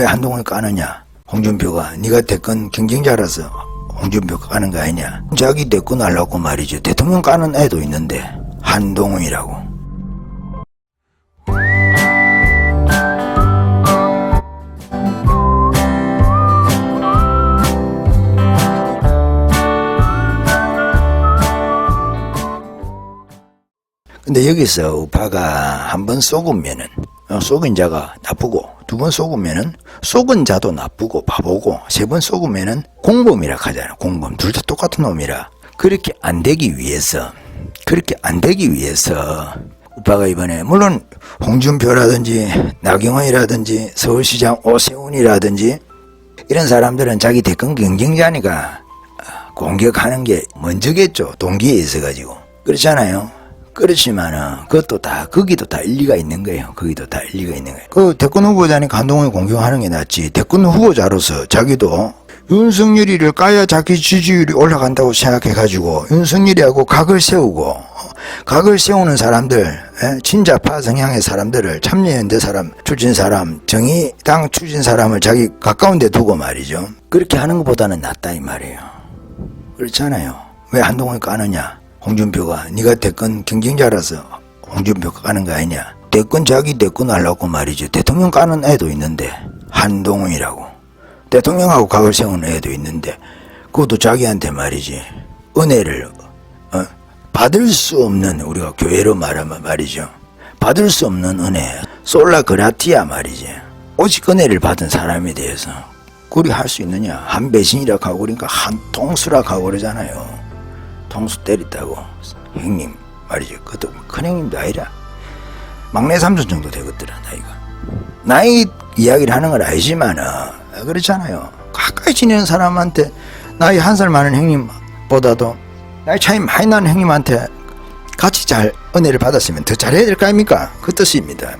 왜 한동훈을 까느냐? 홍준표가 네가 대권 경쟁자라서 홍준표 까는 거 아니냐? 자기 대권 하려고 말이죠. 대통령 까는 애도 있는데 한동훈이라고. 근데 여기서 우파가 한 번 쏘으면은 어, 쏘은 자가 나쁘고 두번 쏘으면은 쏘은 자도 나쁘고 바보고 세번 쏘으면은 공범이라 하잖아. 공범. 둘 다 똑같은 놈이라. 그렇게 안 되기 위해서 그렇게 안 되기 위해서 우파가 이번에 물론 홍준표라든지 나경원이라든지 서울시장 오세훈이라든지 이런 사람들은 자기 대권 경쟁자니까 어, 공격하는 게 먼저겠죠. 동기에 있어 가지고. 그렇잖아요 그렇지만은 그것도 다 거기도 다 일리가 있는 거예요. 거기도 다 일리가 있는 거예요. 그 대권 후보자니까 한동훈이 공격하는 게 낫지 대권 후보자로서 자기도 윤석열이를 까야 자기 지지율이 올라간다고 생각해가지고 윤석열이하고 각을 세우고 어, 각을 세우는 사람들 예? 친자파 성향의 사람들을 참여연대 사람 출신 사람 정의당 출신 사람을 자기 가까운 데 두고 말이죠. 그렇게 하는 것보다는 낫다 이 말이에요. 그렇잖아요. 왜 한동훈을 까느냐 홍준표가 네가 대권 경쟁자라서 홍준표가 까는 거 아니냐. 대권 자기 대권 하려고 말이죠. 대통령 까는 애도 있는데 한동훈이라고. 대통령하고 각을 세우는 애도 있는데 그것도 자기한테 말이지. 은혜를 어? 받을 수 없는 우리가 교회로 말하면 말이죠. 받을 수 없는 은혜. 솔라 그라티아 말이지. 오직 은혜를 받은 사람에 대해서 그리 할 수 있느냐. 한 배신이라고 하고 그러니까 한 통수라고 하고 그러잖아요 통수 때렸다고 형님 말이죠. 그것도 큰 형님도 아니라 막내 삼촌 정도 되겠더라 나이가. 나이 이야기를 하는 건 알지만은 그렇잖아요. 가까이 지내는 사람한테 나이 한 살 많은 형님보다도 나이 차이 많이 나는 형님한테 같이 잘 은혜를 받았으면 더 잘해야 될 거 아닙니까? 그 뜻입니다